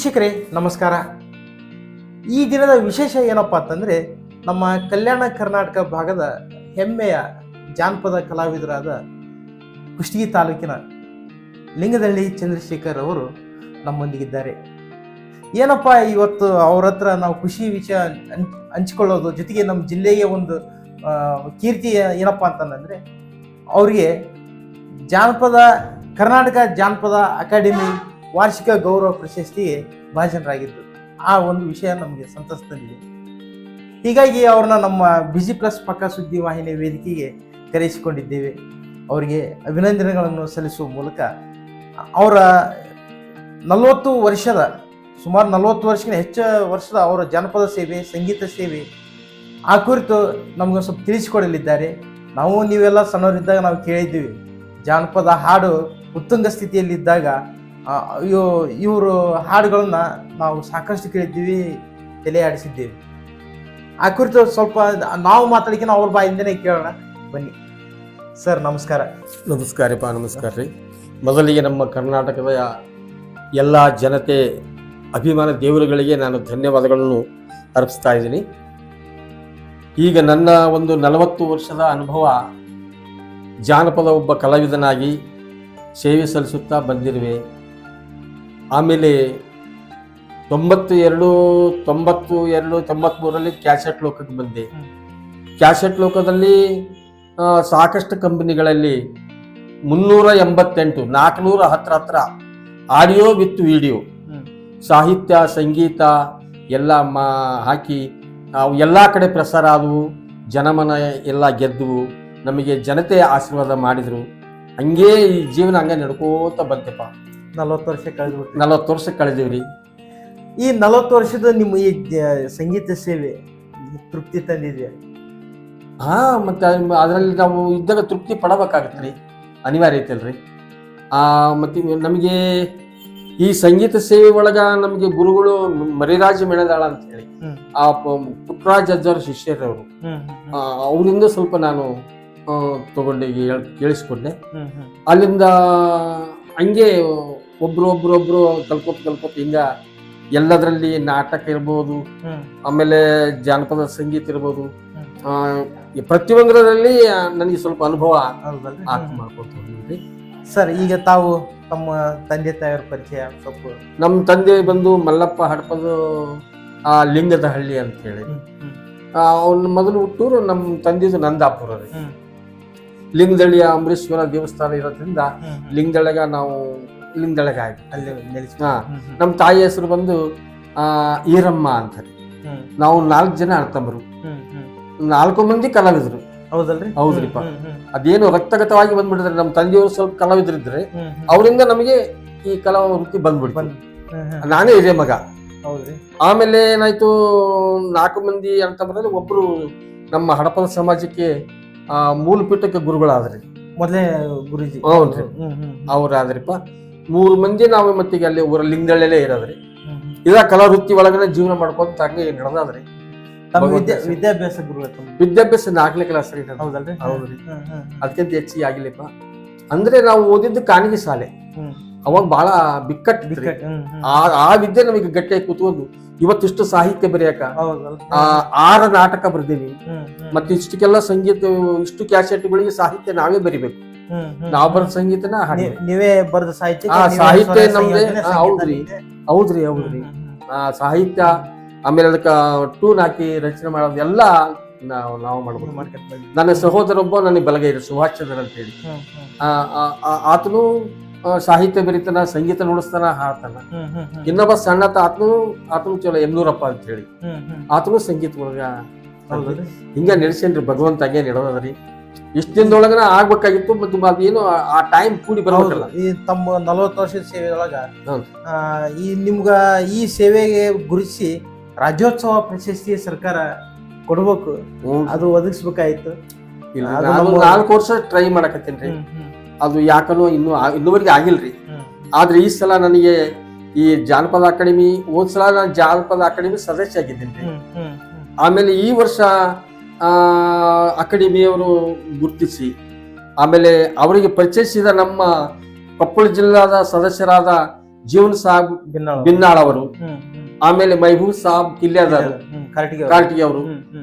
ವೀಕ್ಷಕರೇ, ನಮಸ್ಕಾರ. ಈ ದಿನದ ವಿಶೇಷ ಏನಪ್ಪ ಅಂತಂದರೆ, ನಮ್ಮ ಕಲ್ಯಾಣ ಕರ್ನಾಟಕ ಭಾಗದ ಹೆಮ್ಮೆಯ ಜಾನಪದ ಕಲಾವಿದರಾದ ಕುಷ್ಟಗಿ ತಾಲೂಕಿನ ಲಿಂಗದಳ್ಳಿ ಚಂದ್ರಶೇಖರ್ ಅವರು ನಮ್ಮೊಂದಿಗಿದ್ದಾರೆ. ಏನಪ್ಪ ಇವತ್ತು ಅವ್ರ ಹತ್ರ ನಾವು ಖುಷಿ ವಿಷಯ ಹಂಚಿಕೊಳ್ಳೋದು, ಜೊತೆಗೆ ನಮ್ಮ ಜಿಲ್ಲೆಗೆ ಒಂದು ಕೀರ್ತಿ ಏನಪ್ಪ ಅಂತಂದರೆ, ಅವರಿಗೆ ಜಾನಪದ, ಕರ್ನಾಟಕ ಜಾನಪದ ಅಕಾಡೆಮಿ ವಾರ್ಷಿಕ ಗೌರವ ಪ್ರಶಸ್ತಿಗೆ ಭಾಜನರಾಗಿದ್ದರು ಆ ಒಂದು ವಿಷಯ ನಮಗೆ ಸಂತಸ ಹೀಗಾಗಿ ಅವ್ರನ್ನ ನಮ್ಮ ಬಿಜಿ ಪ್ಲಸ್ ಪಕ್ಕ ಸುದ್ದಿ ವಾಹಿನಿ ವೇದಿಕೆಗೆ ಕರೆಸಿಕೊಂಡಿದ್ದೇವೆ. ಅವರಿಗೆ ಅಭಿನಂದನೆಗಳನ್ನು ಸಲ್ಲಿಸುವ ಮೂಲಕ ಅವರ ನಲವತ್ತು ವರ್ಷದ ಸುಮಾರು ನಲವತ್ತು ವರ್ಷಕ್ಕಿಂತ ಹೆಚ್ಚು ವರ್ಷದ ಅವರ ಜಾನಪದ ಸೇವೆ, ಸಂಗೀತ ಸೇವೆ ಆ ಕುರಿತು ನಮ್ಗೆ ಸ್ವಲ್ಪ ತಿಳಿಸಿಕೊಡಲಿದ್ದಾರೆ. ನಾವು, ನೀವೆಲ್ಲ ಸಣ್ಣವರಿದ್ದಾಗ ನಾವು ಕೇಳಿದ್ದೀವಿ. ಜಾನಪದ ಹಾಡು ಉತ್ತುಂಗ ಸ್ಥಿತಿಯಲ್ಲಿದ್ದಾಗ ಇವರು ಹಾಡುಗಳನ್ನು ನಾವು ಸಾಕಷ್ಟು ಕೇಳಿದ್ದೀವಿ, ತಲೆ ಆಡಿಸಿದ್ದೀವಿ. ಆ ಕುರಿತು ಸ್ವಲ್ಪ ನಾವು ಮಾತಾಡಿಕಿನ ಅವ್ರ ಬಾಯಿಂದನೇ ಕೇಳೋಣ. ಬನ್ನಿ. ಸರ್, ನಮಸ್ಕಾರ. ನಮಸ್ಕಾರಪ್ಪ ನಮಸ್ಕಾರ ರೀ. ಮೊದಲಿಗೆ ನಮ್ಮ ಕರ್ನಾಟಕದ ಎಲ್ಲ ಜನತೆ, ಅಭಿಮಾನ ದೇವರುಗಳಿಗೆ ನಾನು ಧನ್ಯವಾದಗಳನ್ನು ಅರ್ಪಿಸ್ತಾ ಇದ್ದೀನಿ. ಈಗ ನನ್ನ ಒಂದು ನಲವತ್ತು ವರ್ಷದ ಅನುಭವ ಜಾನಪದ ಒಬ್ಬ ಕಲಾವಿದನಾಗಿ ಸೇವೆ ಸಲ್ಲಿಸುತ್ತಾ ಬಂದಿರುವೆ. ಆಮೇಲೆ ತೊಂಬತ್ತು ಎರಡು ತೊಂಬತ್ತು ಎರಡು ತೊಂಬತ್ಮೂರರಲ್ಲಿ ಕ್ಯಾಸೆಟ್ ಲೋಕಕ್ಕೆ ಬಂದೆ. ಕ್ಯಾಸೆಟ್ ಲೋಕದಲ್ಲಿ ಸಾಕಷ್ಟು ಕಂಪನಿಗಳಲ್ಲಿ ಮುನ್ನೂರ ಎಂಬತ್ತೆಂಟು ನಾಲ್ಕುನೂರ ಹತ್ರ ಹತ್ರ ಆಡಿಯೋ ವಿತ್ ವಿಡಿಯೋ ಸಾಹಿತ್ಯ ಸಂಗೀತ ಎಲ್ಲ ಮಾ ಹಾಕಿ ನಾವು ಎಲ್ಲ ಕಡೆ ಪ್ರಸಾರ ಆದವು. ಜನಮನ ಎಲ್ಲ ಗೆದ್ದವು. ನಮಗೆ ಜನತೆ ಆಶೀರ್ವಾದ ಮಾಡಿದರು. ಹಂಗೇ ಈ ಜೀವನ ಹಂಗೆ ನಡ್ಕೋತ ಬಂತೆಪ್ಪ. ನಲವತ್ತು ವರ್ಷ ಕಳೆದ್ಬಿಟ್ಟು ನಲವತ್ತು ವರ್ಷ ಕಳೆದಿವ್ರಿ. ಈ ನಲವತ್ತು ವರ್ಷದ ನಿಮ್ಮ ಈ ಸಂಗೀತ ಸೇವೆ ತೃಪ್ತಿ ತಂದಿದೆ ಹಾ ಮತ್ತೆ ಅದರಲ್ಲಿ ನಾವು ಇದ್ದಾಗ ತೃಪ್ತಿ ಪಡಬೇಕಾಗತ್ತೆ ರೀ ಅನಿವಾರ್ಯ ಐತಲ್ರಿ. ಆ ಮತ್ತೆ ನಮಗೆ ಈ ಸಂಗೀತ ಸೇವೆ ಒಳಗ ನಮಗೆ ಗುರುಗಳು ಮರಿರಾಜ ಮೆಣದಾಳ ಅಂತ ಹೇಳಿ ಹ್ಮ್. ಆ ಪ- ಪುಟ್ಟರಾಜ್ ಅಜ್ಜರ ಶಿಷ್ಯರವರು. ಹ್ಮ್ ಅವರಿಂದ ಸ್ವಲ್ಪ ನಾನು ಆ, ತಗೊಂಡು ಹೇಳ್- ಕೇಳಿಸ್ಕೊಂಡೆ. ಹ್ಮ್ ಹ್ಮ್. ಅಲ್ಲಿಂದ ಹಂಗೆ ಒಬ್ರು ಒಬ್ರು ಒಬ್ರು ಕಲ್ಕೋತ್ ಕಲ್ಕೋತ್ ಹಿಂಗ ಎಲ್ಲದರಲ್ಲಿ ನಾಟಕ ಇರ್ಬೋದು ಆಮೇಲೆ ಜಾನಪದ ಸಂಗೀತ ಇರ್ಬೋದು. ಪ್ರತಿಯೊಂದರಲ್ಲಿ ನನಗೆ ಸ್ವಲ್ಪ ಅನುಭವ. ಸರ್ ಈಗ ತಾವು ತಮ್ಮ ತಂದೆ ತಾಯಿಯವ್ರ ಪರಿಚಯ ಸ್ವಲ್ಪ ನಮ್ಮ ತಂದೆ ಬಂದು ಮಲ್ಲಪ್ಪ ಹಡಪದ ಆ ಲಿಂಗದ ಹಳ್ಳಿ ಅಂತ ಹೇಳಿ. ಅವನ ಮೊದಲು ಹುಟ್ಟೂರು ನಮ್ಮ ತಂದೆದು ನಂದಾಪುರ ರೀ ಲಿಂಗದಳ್ಳಿಯ ಅಂಬರೀಶ್ವರ ದೇವಸ್ಥಾನ ಇರೋದ್ರಿಂದ. ಲಿಂಗದಳಗ ನಾವು ಲಿಂಗದಳಗ ಆಗಿ ಅಲ್ಲಿ ನೆಲೆಸಿ ಹಾ. ನಮ್ಮ ತಾಯಿ ಹೆಸರು ಬಂದು ಆ ಈರಮ್ಮ ಅಂತಾರೆ ಹ್ಮ್, ನಾವು ನಾಲ್ಕು ಜನ ಅರ್ಥಂಬರು ಹ್ಮ್, ಹ್ಮ್. ನಾಲ್ಕು ಮಂದಿ ಕಲಾವಿದರು. ಹೌದಲ್ರಿ? ಹೌದ್ರಿಪ್ಪ. ಹ್ಮ್, ಹ್ಮ್, ಅದೇನು ರಕ್ತಗತವಾಗಿ ಬಂದ್ಬಿಟ್ಟಿದ್ರೆ ನಮ್ಮ ತಂದೆಯವರು ಸ್ವಲ್ಪ ಕಲಾವಿದರಿದ್ರೆ ಹ್ಮ್, ಹ್ಮ್. ಅವರಿಂದ ನಮಗೆ ಈ ಕಲಾ ವೃತ್ತಿ ಬಂದ್ಬಿಡ್ತು. ಬಂದ್- ಹ್ಮ್, ಹ್ಮ್. ನಾನೇ ಹಿರಿಯ ಮಗ. ಹೌದ್ರಿ. ಆಮೇಲೆ ಏನಾಯ್ತು ನಾಲ್ಕು ಮಂದಿ ಅಂತಂದ್ರೆ ಒಬ್ರು ನಮ್ಮ ಹಡಪದ ಸಮಾಜಕ್ಕೆ ಮೂಲ ಮೂಲಪೀಠಕ್ಕೆ ಗುರುಗಳಾದ್ರಿ. ಮೊದಲೇ ಗುರುಜಿ. ಹ್ಮ್, ಹ್ಮ್. ಅವ್ರಾದ್ರಿಪ್ಪ. ಮೂರು ಮಂದಿ ನಾವು ಮತ್ತೀಗ ಅಲ್ಲಿ ಊರ ಲಿಂಗದಳ್ಳೇ ಇರೋದ್ರಿ. ಇದ ಕಲಾ ವೃತ್ತಿ ಒಳಗನೆ ಜೀವನ ಮಾಡ್ಕೊಂತ ಹಂಗೆ ನಡೆದಾದ್ರಿ ತಮ್ಮ ವಿದ್ಯಾ ವಿದ್ಯಾಭ್ಯಾಸ ಗುರು ವಿದ್ಯಾಭ್ಯಾಸ ನಾಲ್ಕನೇ ಕ್ಲಾಸ್ ರೀ ನಮ್ದು. ಹೌದಲ್ರಿ ಹೌದ್ರಿ. ಅದಕ್ಕಿಂತ ಹೆಚ್ಚಿಗೆ ಆಗಿಲ್ಲಪ್ಪ ಅಂದ್ರೆ ನಾವು ಓದಿದ್ದು ಕಾಣಿಗೆ ಶಾಲೆ ಅವಾಗ ಬಹಳ. ಬಿಕ್ಕಟ್, ಹ್ಮ್. ಆ ಆ ವಿದ್ಯೆ ನಮಗೆ ಗಟ್ಟಿಯಾಗಿ ಕೂತ್ಕೊಂಡು ಇವತ್ತಿಷ್ಟು ಸಾಹಿತ್ಯ ಬರೆಯಕ ಆರ ನಾಟಕ ಬರ್ದೀವಿ ಮತ್ತೆ ಇಷ್ಟಕ್ಕೆಲ್ಲ ಸಂಗೀತ ಇಷ್ಟು ಕ್ಯಾಸೆಟ್ಗಳಿಗೆ ಸಾಹಿತ್ಯ ನಾವೇ ಬರಿಬೇಕು. ನಾವು ಬರೆದ ಸಂಗೀತನ ನೀವ್- ಬರೆದ ಸಾಹಿತ್ಯ ಸಾಹಿತ್ಯ ನಮ್ದೇ. ಹೌದ್ರಿ. ಹೌದ್ರಿ ಹೌದ್ರಿ. ಆ ಸಾಹಿತ್ಯ ಆಮೇಲೆ ಅದಕ್ಕ ಟೂನ್ ಹಾಕಿ ರಚನೆ ಮಾಡೋದು ಎಲ್ಲ ನಾವು ನಾವು ಮಾಡ್ಬೋದು. ನನ್ನ ಸಹೋದರ ಒಬ್ಬ ನನಗೆ ಬಲಗೈರಿ ಸುಭಾಷ್ ಚಂದ್ರ ಅಂತ ಹೇಳಿ. ಆತನು ಸಾಹಿತ್ಯ ಬರೀತಾನ ಸಂಗೀತ ನುಡಿಸ್ತಾನ ಹಾಡ್ತಾನ. ಇನ್ನೊಬ್ಬ ಸಣ್ಣ ಆತನು ಆತನು ಚಲೋ ಎಮ್ನೂರಪ್ಪ ಅಂತ ಹೇಳಿ. ಆತನು ಸಂಗೀತ ಒಳಗ ಹಿಂಗ ನಡೆಸೇನ್ರಿ ಭಗವಂತ ಹಂಗೆ ನಡೆದದ್ರಿ. ಇಷ್ಟ ದಿನದೊಳಗನ ಆಗ್ಬೇಕಾಗಿತ್ತು ಮತ್ತು ಅದೇನು ಆ- ಆ ಟೈಮ್ ಕೂಡಿ ಬರಬೇಕಲ್ಲ. ಈ ತಮ್ಮ ನಲವತ್ತು ವರ್ಷದ ಸೇವೆಯೊಳಗ. ಈ ನಿಮ್ಗ ಈ ಸೇವೆಗೆ ಗುರುತಿಸಿ ರಾಜ್ಯೋತ್ಸವ ಪ್ರಶಸ್ತಿ ಸರ್ಕಾರ ಕೊಡ್ಬೇಕು. ಅದು ಒದಗಿಸ್ಬೇಕಾಯ್ತು. ಅದು ನಾಲ್ಕು ವರ್ಷ ಟ್ರೈ ಮಾಡಕತ್ತೀನಿ ಅದು ಯಾಕನೋ ಇನ್ನು ಇನ್ನುವರೆಗೆ ಆಗಿಲ್ರಿ. ಆದ್ರೆ ಈ ಸಲ ನನಗೆ ಈ ಜಾನಪದ ಅಕಾಡೆಮಿ ಹೋದ್ ಸಲ ನಾನು ಜಾನಪದ ಅಕಾಡೆಮಿ ಸದಸ್ಯ ಆಗಿದ್ದೀನಿ ಆಮೇಲೆ ಈ ವರ್ಷ ಅಕಾಡೆಮಿಯವರು ಗುರುತಿಸಿ ಆಮೇಲೆ ಅವರಿಗೆ ಪರಿಚಯಿಸಿದ ನಮ್ಮ ಕೊಪ್ಪಳ ಜಿಲ್ಲಾದ ಸದಸ್ಯರಾದ ಜೀವನ್ ಸಾಬ್ ಬಿನ್ನಾಳ್ ಅವರು ಆಮೇಲೆ ಮೈಬೂಬ್ ಸಾಬ್ ಕಿಲ್ಯಾದಾರ್ ಕರಟಿಗೆ ಅವ್ರು.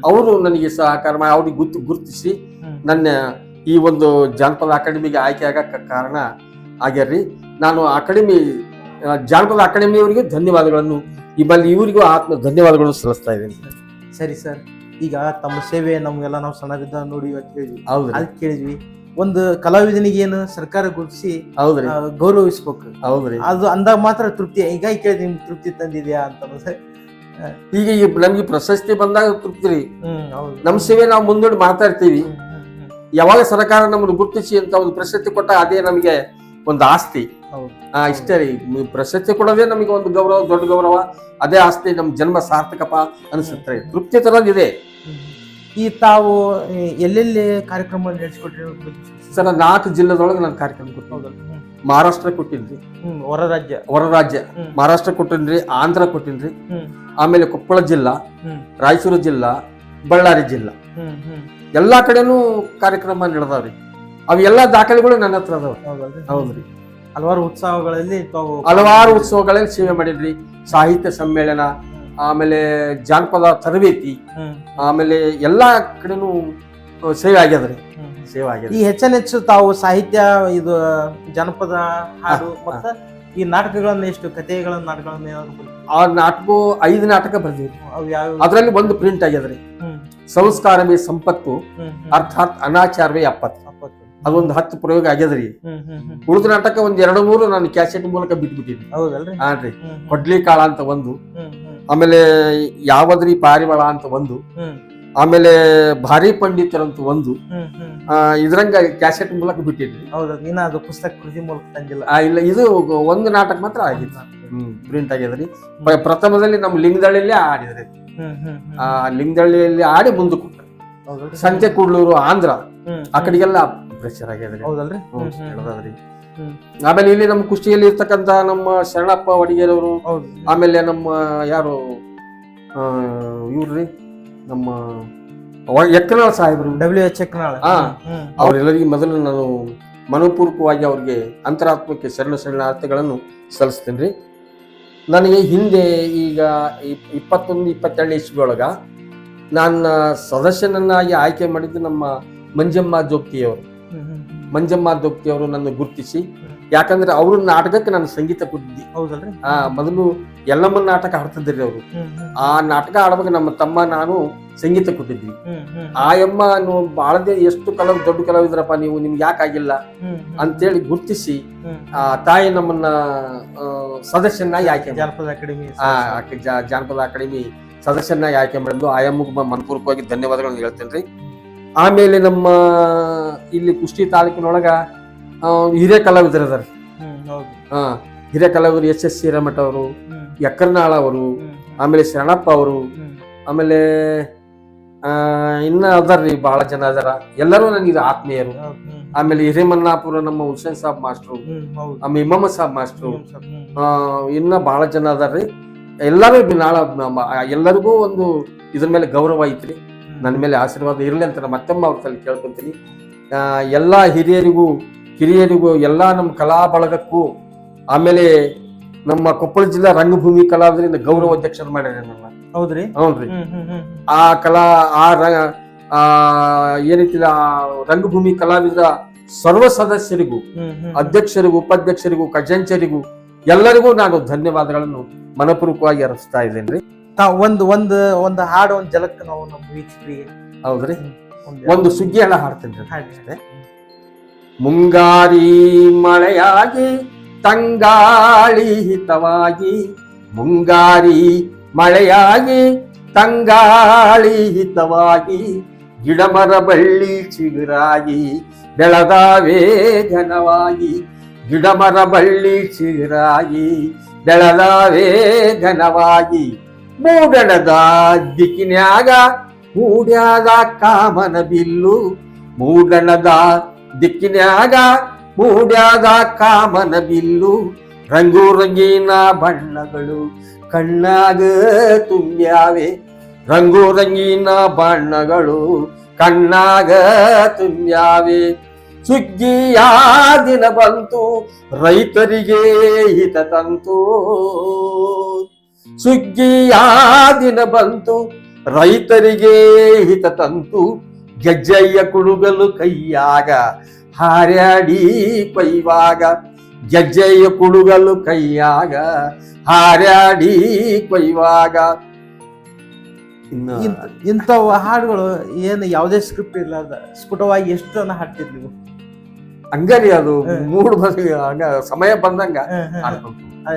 ಅವರು. ನನಗೆ ಸಹಕಾರ ಮಾಡಿ ಅವ್ರಿಗೆ ಗುರ್ತು ಗುರುತಿಸಿ ನನ್ನ ಈ ಒಂದು ಜಾನಪದ ಅಕಾಡೆಮಿಗೆ ಆಯ್ಕೆ ಆಗಕ್ಕ ಕಾರಣ ಆಗ್ಯಾರ್ರಿ. ನಾನು ಅಕಾಡೆಮಿ ಜಾನಪದ ಅಕಾಡೆಮಿಯವರಿಗೆ ಧನ್ಯವಾದಗಳನ್ನು ಇಬ್ಬಲ್ಲಿ ಇವರಿಗೂ ಆತ್ಮ ಧನ್ಯವಾದಗಳನ್ನು ಸಲ್ಲಿಸ್ತಾ ಇದ್ದೀನಿ. ಸರಿ ಸರ್. ಈಗ ತಮ್ಮ ಸೇವೆ ನಮ್ಗೆಲ್ಲ ನಾವು ಸಣ್ಣದಿದ್ದ ನೋಡಿ ಅಂತ ಕೇಳಿದ್ವಿ. ಹೌದು ಅದ್ ಕೇಳಿದ್ವಿ. ಒಂದು ಕಲಾವಿದನಿಗೆ ಏನು ಸರ್ಕಾರ ಗುರುತಿಸಿ ಹೌದ್ರಿ. ಗೌರವಿಸ್ಬೇಕು. ಹೌದ್ರಿ. ಅದು ಅಂದಾಗ ಮಾತ್ರ ತೃಪ್ತಿ. ಈಗ ಕೇಳಿದ್ವಿ ನಿಮ್ಗೆ ತೃಪ್ತಿ ತಂದಿದ್ಯಾ ಅಂತ. ಈಗ ಈ ನಮ್ಗೆ ಪ್ರಶಸ್ತಿ ಬಂದಾಗ ತೃಪ್ತಿ ರೀ. ನಮ್ಮ ಸೇವೆ ನಾವು ಮುಂದೂಡಿ ಮಾತಾಡ್ತೀವಿ. ಯಾವಾಗ ಸರ್ಕಾರ ನಮ್ಮನ್ನು ಗುರುತಿಸಿ ಅಂತ ಒಂದು ಪ್ರಶಸ್ತಿ ಕೊಟ್ಟ ಅದೇ ನಮಗೆ ಒಂದು ಆಸ್ತಿ. ಹೌದು. ಆ ಇಷ್ಟೇ ರೀ. ಪ್ರಶಸ್ತಿ ಕೊಡೋದೇ ನಮಗೆ ಒಂದು ಗೌರವ ದೊಡ್ಡ ಗೌರವ. ಅದೇ ಆಸ್ತಿ ನಮ್ಮ ಜನ್ಮ ಸಾರ್ಥಕಪ ಅನಿಸುತ್ತೆ ತೃಪ್ತಿ ತರೋದಿದೆ. ಈ ತಾವು ಎಲ್ಲೆಲ್ಲಿ ಕಾರ್ಯಕ್ರಮ ನಡೆಸಿಕೊಟ್ಟಿರೋ ಸರ್ ನಾಲ್ಕು ಜಿಲ್ಲೆದೊಳಗೆ ನಾನು ಕಾರ್ಯಕ್ರಮ ಕೊಟ್ಟಿದ್ದೀನಿ. ಮಹಾರಾಷ್ಟ್ರ ಕೊಟ್ಟಿನ್ರಿ ಹೊರ ರಾಜ್ಯ. ಹೊರ ರಾಜ್ಯ. ಮಹಾರಾಷ್ಟ್ರ ಕೊಟ್ಟಿನ್ರಿ ಆಂಧ್ರ ಕೊಟ್ಟಿನ್ರಿ ಆಮೇಲೆ ಕೊಪ್ಪಳ ಜಿಲ್ಲಾ ರಾಯಚೂರು ಜಿಲ್ಲಾ ಬಳ್ಳಾರಿ ಜಿಲ್ಲಾ. ಎಲ್ಲಾ ಕಡೆನೂ ಕಾರ್ಯಕ್ರಮ ನಡೆದಾವ್ರಿ. ಅವೆಲ್ಲ ದಾಖಲೆಗಳು ನನ್ನ ಹತ್ರ ಅದಾವ ಹೌದ್ರಿ. ಹಲವಾರು ಉತ್ಸವಗಳಲ್ಲಿ ತಾವು ಹಲವಾರು ಉತ್ಸವಗಳಲ್ಲಿ ಸೇವೆ ಮಾಡಿದ್ರಿ. ಸಾಹಿತ್ಯ ಸಮ್ಮೇಳನ ಆಮೇಲೆ ಜಾನಪದ ತರಬೇತಿ ಆಮೇಲೆ ಎಲ್ಲಾ ಕಡೆನೂ ಸೇವೆ ಆಗ್ಯದ್ರಿ. ಸೇವೆ ಆಗ್ಯದ ಈ ಹೆಚ್ಚನ ಹೆಚ್ಚು ತಾವು ಸಾಹಿತ್ಯ ಇದು ಜಾನಪದ ಹಾಡು ಮತ್ತೆ ಈ ನಾಟಕಗಳನ್ನ ಎಷ್ಟು ಕಥೆಗಳನ್ನ ನಾಟಕಗಳನ್ನ ಆ ನಾಟಕ ಐದು ನಾಟಕ ಬರ್ದಿವಿ ಅದರಲ್ಲಿ ಒಂದು ಪ್ರಿಂಟ್ ಆಗ್ಯದ್ರಿ. ಸಂಸ್ಕಾರವೇ ಸಂಪತ್ತು ಅರ್ಥಾತ್ ಅನಾಚಾರವೇ ಅಪ್ಪತ್ತು. ಅದೊಂದು ಹತ್ತು ಪ್ರಯೋಗ ಆಗ್ಯದ್ರಿ. ಉಳಿದ ನಾಟಕ ಒಂದ್ ಎರಡು ಮೂರು ನಾನು ಕ್ಯಾಸೆಟ್ ಮೂಲಕ ಹೌದಲ್ರಿ? ಹಾನ್ರಿ. ಕೊಡ್ಲಿ ಕಾಳ ಅಂತ ಒಂದು ಆಮೇಲೆ ಯಾವದ್ರಿ ಪಾರಿವಾಳ ಅಂತ ಒಂದು ಆಮೇಲೆ ಭಾರಿ ಪಂಡಿತರಂತ ಒಂದು ಇದ್ರಂಗ ಕ್ಯಾಸೆಟ್ ಮೂಲಕ ಬಿಟ್ಟಿದ್ರಿ ಹೌದು ಅದು ಪುಸ್ತಕ ಕೃತಿ ಮೂಲಕ ತಂದಿಲ್ಲ. ಇಲ್ಲ ಇದು ಒಂದು ನಾಟಕ ಮಾತ್ರ ಆಗಿತ್ತು. ಹ್ಮ್ ಪ್ರಿಂಟ್ ಆಗ್ಯದ್ರಿ. ಪ್ರ- ಪ್ರಥಮದಲ್ಲಿ ನಮ್ಮ ಲಿಂಗದಳ್ಳಿಯಲ್ಲಿ ಆಡಿದ್ರಿ. ಆ ಲಿಂಗದಳ್ಳಿಯಲ್ಲಿ ಆಡಿ ಮುಂದೆ ಸಂಜೆ ಹೌದಲ್ರಿ? ಸಂತೆ ಕೂಡ್ಲೂರು ಆಂಧ್ರ ಆ ಕಡೆಗೆಲ್ಲ ಪ್ರೆಷರ್ ಆಗ್ಯದ್ರಿ. ಹೌದಲ್ರಿ? ಹ್ಮ್ ಆಮೇಲೆ ಇಲ್ಲಿ ನಮ್ಮ ಕುಷ್ಟಿಯಲ್ಲಿ ಇರ್ತಕ್ಕಂತ ನಮ್ಮ ಶರಣಪ್ಪ ಒಡಿಗೇರವರು ಹೌದು. ಆಮೇಲೆ ನಮ್ಮ ಯಾರು ಆ, ಇವ್ರಿ ನಮ್ಮ ಎಕ್ಕನಾಳ್ ಯಕ್ಕನಾಳ್ ಸಾಹೇಬ್ರು. W H Ekkanal. ಅವರೆಲ್ಲರಿಗೂ ಮೊದಲು ನಾನು ಮನಪೂರ್ವಕವಾಗಿ ಅವ್ರಿಗೆ ಅಂತರಾತ್ಮಕ್ಕೆ ಶರಣ ಶರಣಾರ್ಥಿಗಳನ್ನು ಸಲ್ಲಿಸ್ತೀನಿ ರೀ ನನಗೆ ಹಿಂದೆ ಈಗ ಇಪ್- ಇಪ್ಪತ್ತೊಂದು ಇಪ್ಪತ್ತೆರಡು ಇಸ್ವಿಯೊಳಗ ಒಳಗ ನನ್ನ ಸದಸ್ಯನನ್ನಾಗಿ ಆಯ್ಕೆ ಮಾಡಿದ್ದು ನಮ್ಮ ಮಂಜಮ್ಮ ಜೋಗ್ತಿಯವರು. ಹ್ಮ್ ದೋಪ್ತಿ ಅವರು ಮಂಜಮ್ಮ ನನ್ನ ಗುರುತಿಸಿ. ಯಾಕಂದ್ರೆ ಅವ್ರ ನಾಟಕಕ್ಕೆ ನಾನು ಸಂಗೀತ ಕೊಟ್ಟಿದ್ದೆ ಹೌದಲ್ರಿ? ಆ ಮೊದಲು ಎಲ್ಲಮ್ಮನ ನಾಟಕ ಆಡ್ತಿದ್ರಿ ಅವರು. ಆ ನಾಟಕ ಆಡ್ಬೇಕು ನಮ್ಮ ತಮ್ಮ ನಾನು ಸಂಗೀತ ಕೊಟ್ಟಿದ್ವಿ ಆ ಎಮ್ಮ ನೀವು ಬಾಳದೆ ಎಷ್ಟು ಕಲಾವ್ ದೊಡ್ಡ ಕಲಾವಿದ್ರಪ್ಪ ನೀವು ನಿಮ್ಗೆ ಯಾಕೆ ಆಗಿಲ್ಲ? ಹ್ಮ್ ಹ್ಮ್. ಅಂತೇಳಿ ಗುರುತಿಸಿ ಆ ತಾಯಿ ನಮ್ಮನ್ನ ಸದಸ್ಯನಾಗಿ ಆಯ್ಕೆ ಜಾನಪದ ಅಕಾಡೆಮಿ ಜಾನಪದ ಅಕಾಡೆಮಿ ಸದಸ್ಯನಾಗಿ ಆಯ್ಕೆ ಮಾಡಿದ್ದು ಆ ಎಮ್ಮಗೆ ಮನಪೂರ್ವಕವಾಗಿ ಧನ್ಯವಾದಗಳನ್ನು ಹೇಳ್ತೇನೆ ರೀ ಆಮೇಲೆ ನಮ್ಮ ಇಲ್ಲಿ ಕುಷ್ಟಿ ತಾಲೂಕಿನೊಳಗ ಹಿರಿಯ ಕಲಾವಿದರು ಅದಾರ ಹಿರಿಯ ಕಲಾವಿದರು ಎಸ್ ಎಸ್ ಹಿರೇಮಠ ಅವರು ಎಕ್ಕರ್ನಾಳ ಯಕ್ಕರ್ನಾಳ ಅವರು ಆಮೇಲೆ ಶರಣಪ್ಪ ಅವರು ಆಮೇಲೆ ಇನ್ನ ಅದಾರ್ರಿ ಬಹಳ ಜನ ಅದಾರ. ಎಲ್ಲರೂ ನನಗೆ ಆತ್ಮೀಯರು. ಆಮೇಲೆ ಹಿರೇಮನ್ನಾಪುರ ನಮ್ಮ ಹುಸೇನ್ ಸಾಬ್ ಮಾಸ್ಟ್ರು ಆಮೇಲೆ ಇಮ್ಮಮ್ಮ ಸಾಬ್ ಮಾಸ್ಟ್ರು ಇನ್ನ ಬಹಳ ಜನ ಅದಾರ್ರಿ ಎಲ್ಲರೂ ನಾಳ ಎಲ್ಲರಿಗೂ ಒಂದು ಇದ್ರ ಮೇಲೆ ಗೌರವ ಐತ್ರಿ. ನನ್ನ ಮೇಲೆ ಆಶೀರ್ವಾದ ಇರಲಿ ಅಂತ ನಾನು ಮತ್ತೊಮ್ಮೆ ಅವ್ರ ತಲೆ ಕೇಳ್ಕೊತೀನಿ. ಎಲ್ಲ ಎಲ್ಲಾ ಹಿರಿಯರಿಗೂ ಕಿರಿಯರಿಗೂ ಎಲ್ಲ ನಮ್ಮ ಕಲಾ ಬಳಗಕ್ಕೂ ಆಮೇಲೆ ನಮ್ಮ ಕೊಪ್ಪಳ ಜಿಲ್ಲಾ ರಂಗಭೂಮಿ ಕಲಾವಿದರಿಂದ ಗೌರವ ಅಧ್ಯಕ್ಷರು ಮಾಡ್ಯಾರ ನನ್ನ. ಹೌದ್ರಿ? ಹೌನ್ರಿ. ಆ ಕಲಾ ಆ ರಂಗ ಆ ಏನೈತಿಲ್ಲ ರಂಗಭೂಮಿ ಕಲಾವಿದರ ಸರ್ವ ಸದಸ್ಯರಿಗೂ ಅಧ್ಯಕ್ಷರಿಗೂ ಉಪಾಧ್ಯಕ್ಷರಿಗೂ ಖಜಾಂಚರಿಗೂ ಎಲ್ಲರಿಗೂ ನಾನು ಧನ್ಯವಾದಗಳನ್ನು ಮನಪೂರ್ವಕವಾಗಿ ಅರ್ಪಿಸ್ತಾ ಇದ್ದೇನೆ ತಾ- ಒಂದು ಒಂದು ಒಂದು ಹಾಡು ಒಂದು ಜಲಕ್ಕೆ ನಾವು ನಮ್ಮ ವೀಕ್ಷಕರಿಗೆ ಹೌದ್ರಿ? ಒಂದು ಸುಗ್ಗಿ ಹಣ ಹಾಡ್ತೇನೆ ಮುಂಗಾರಿ ಮಳೆಯಾಗಿ ತಂಗಾಳಿ ಹಿತವಾಗಿ ಮುಂಗಾರಿ ಮಳೆಯಾಗಿ ತಂಗಾಳಿ ಹಿತವಾಗಿ ಗಿಡಮರ ಬಳ್ಳಿ ಚಿಗುರಾಗಿ ಬೆಳದಾವೇ ಘನವಾಗಿ ಗಿಡಮರ ಬಳ್ಳಿ ಚಿಗುರಾಗಿ ಬೆಳದಾವೇ ಘನವಾಗಿ ಮೂಡಣದ ದಿಕ್ಕಿನ್ಯಾಗ ಮೂಡ್ಯಾದ ಕಾಮನ ಬಿಲ್ಲು. ಮೂಡಣದ ದಿಕ್ಕಿನ್ಯಾಗ ಮೂಡ್ಯಾದ ಕಾಮನ ಬಿಲ್ಲು. ರಂಗು ರಂಗಿನ ಬಣ್ಣಗಳು ಕಣ್ಣಾಗ ತುಂಬ್ಯಾವೆ. ರಂಗು ರಂಗಿನ ಬಣ್ಣಗಳು ಕಣ್ಣಾಗ ತುಂಬ್ಯಾವೆ. ಸುಗ್ಗಿಯ ದಿನ ಬಂತು, ರೈತರಿಗೆ ಹಿತ ತಂತು. ಸುಗ್ಗಿಯ ದಿನ ಬಂತು, ರೈತರಿಗೆ ಹಿತ ತಂತು, ಗೆಜ್ಜೆಯ ಕುಡುಗಲು ಕೈಯಾಗ ಹಾರ್ಯಾಡಿ ಪೈವಾಗ ಗೆಜ್ಜೆಯ ಕುಡುಗಲು ಕೈಯಾಗ ಹಾರ್ಯಾಡಿ ಇನ್ನು ಇಂಥವು ಹಾಡುಗಳು ಏನು ಯಾವುದೇ ಸ್ಕ್ರಿಪ್ಟ್ ಇರಲಾರ್ದ, ಸ್ಫುಟವಾಗಿ ಎಷ್ಟು ಜನ ನೀವು? ಹಂಗರಿ ಅದು. ಮೂಡ್ ಬಂದ ಹಂಗ ಸಮಯ ಬಂದಂಗ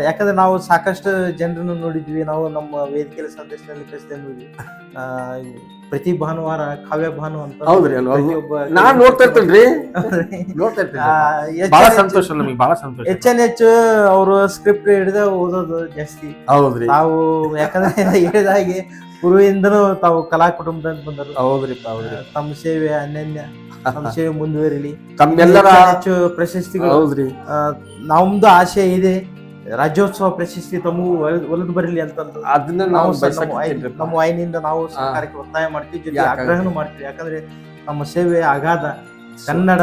ಯಾಕಂದ್ರೆ ನಾವು ಸಾಕಷ್ಟು ಜನರನ್ನು ನೋಡಿದ್ವಿ ನಾವು ನಮ್ಮ ವೇದಿಕೆಯಲ್ಲಿ ಸಂದೇಶದಲ್ಲಿ ಕಳಿಸ್ತೇವೆ ಪ್ರತಿ ಭಾನುವಾರ ಕಾವ್ಯ ಭಾನು ಅಂತ ಹೌದ್ರಿ? ನಾನ್ ನೋಡ್ತಾ ಇರ್ತೇನ್ರಿ ನೋಡ್ತಾ ಇರ್ತೇನೆ. ಹೆಚ್ಚ್ ಬಹಳ ಹೆಚ್ಚು- ಸಂತೋಷ ನಮಗೆ ಬಹಳ ಸಂತೋಷ. ಹೆಚ್ಚನ್ ಹೆಚ್ಚು ಅವರು ಸ್ಕ್ರಿಪ್ಟ್ ಹಿಡಿದ ಓದೋದು ಜಾಸ್ತಿ. ಹೌದ್ರಿ. ತಾವು ಯಾಕಂದ್ರೆ ಹೇಳಿದಾಗೆ ಗುರುವಿಂದನೂ ತಾವು ಕಲಾ ಕುಟುಂಬದಿಂದ ಬಂದರು. ಹೌದ್ರಿ ತಮ್ಮ ಸೇವೆ ಅನ್ಯನ್ಯ ತಮ್ಮ ಸೇವೆ ಮುಂದುವರಿಲಿ. ತಮ್ಮೆಲ್ಲರ ಹೆಚ್ಚು ಪ್ರಶಸ್ತಿಗಳು. ಹೌದ್ರಿ. ನಮ್ದು ಆಶೆ ಇದೆ. ರಾಜ್ಯೋತ್ಸವ ಪ್ರಶಸ್ತಿ ತಮಗೂ ಒಲಿದು ಬರಲಿ ಅಂತ ಅದನ್ನ ನಾವು ನಮ್ಮ ವಾಹಿನಿಯಿಂದ ನಾವು ಸರ್ಕಾರಕ್ಕೆ ಒತ್ತಾಯ ಮಾಡ್ತೀವಿ ಜೊತೆ ಆಗ್ರಹನೂ ಮಾಡ್ತೀವಿ. ಯಾಕಂದ್ರೆ ನಮ್ಮ ಸೇವೆ ಅಗಾಧ. ಕನ್ನಡ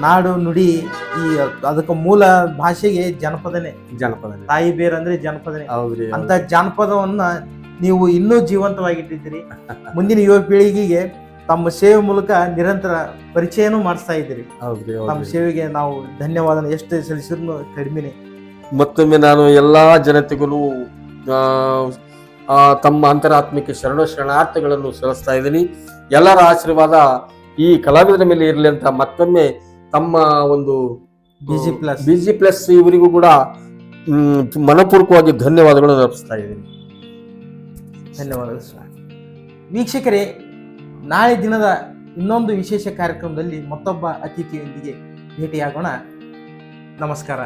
ನಾಡು ನುಡಿ ಈ ಅದಕ್ಕೆ ಮೂಲ ಭಾಷೆಗೆ ಜನಪದನೆ. ಜನಪದ ತಾಯಿ ಬೇರ್ ಜನಪದನೆ. ಅಂತ ಜಾನಪದವನ್ನ ನೀವು ಇನ್ನೂ ಜೀವಂತವಾಗಿಟ್ಟಿದ್ದೀರಿ. ಮುಂದಿನ ಯುವ ಪೀಳಿಗೆಗೆ ತಮ್ಮ ಸೇವೆ ಮೂಲಕ ನಿರಂತರ ಪರಿಚಯನೂ ಮಾಡಿಸ್ತಾ ಇದ್ದೀರಿ. ತಮ್ಮ ಸೇವೆಗೆ ನಾವು ಧನ್ಯವಾದ ಎಷ್ಟು ಸಲ್ಲಿಸಿದ್ರು ಕಡಿಮೆನೆ. ಮತ್ತೊಮ್ಮೆ ನಾನು ಎಲ್ಲ ಜನತೆಗೂ ತಮ್ಮ ಅಂತರಾತ್ಮಕ್ಕೆ ಶರಣ ಶರಣಾರ್ಥಗಳನ್ನು ಸಲ್ಲಿಸ್ತಾ ಇದ್ದೀನಿ. ಎಲ್ಲರ ಆಶೀರ್ವಾದ ಈ ಕಲಾವಿದರ ಮೇಲೆ ಇರಲಿ ಅಂತ ಮತ್ತೊಮ್ಮೆ ತಮ್ಮ ಒಂದು ಬಿಜಿ ಪ್ಲಸ್ ಬಿಜಿ ಪ್ಲಸ್ ಇವರಿಗೂ ಕೂಡ ಮನಪೂರ್ವಕವಾಗಿ ಧನ್ಯವಾದಗಳನ್ನು ಅರ್ಪಿಸ್ತಾ ಇದ್ದೀನಿ. ಧನ್ಯವಾದಗಳು ಸರ್. ವೀಕ್ಷಕರೇ ನಾಳೆ ದಿನದ ಇನ್ನೊಂದು ವಿಶೇಷ ಕಾರ್ಯಕ್ರಮದಲ್ಲಿ ಮತ್ತೊಬ್ಬ ಅತಿಥಿಯೊಂದಿಗೆ ಭೇಟಿಯಾಗೋಣ. ನಮಸ್ಕಾರ.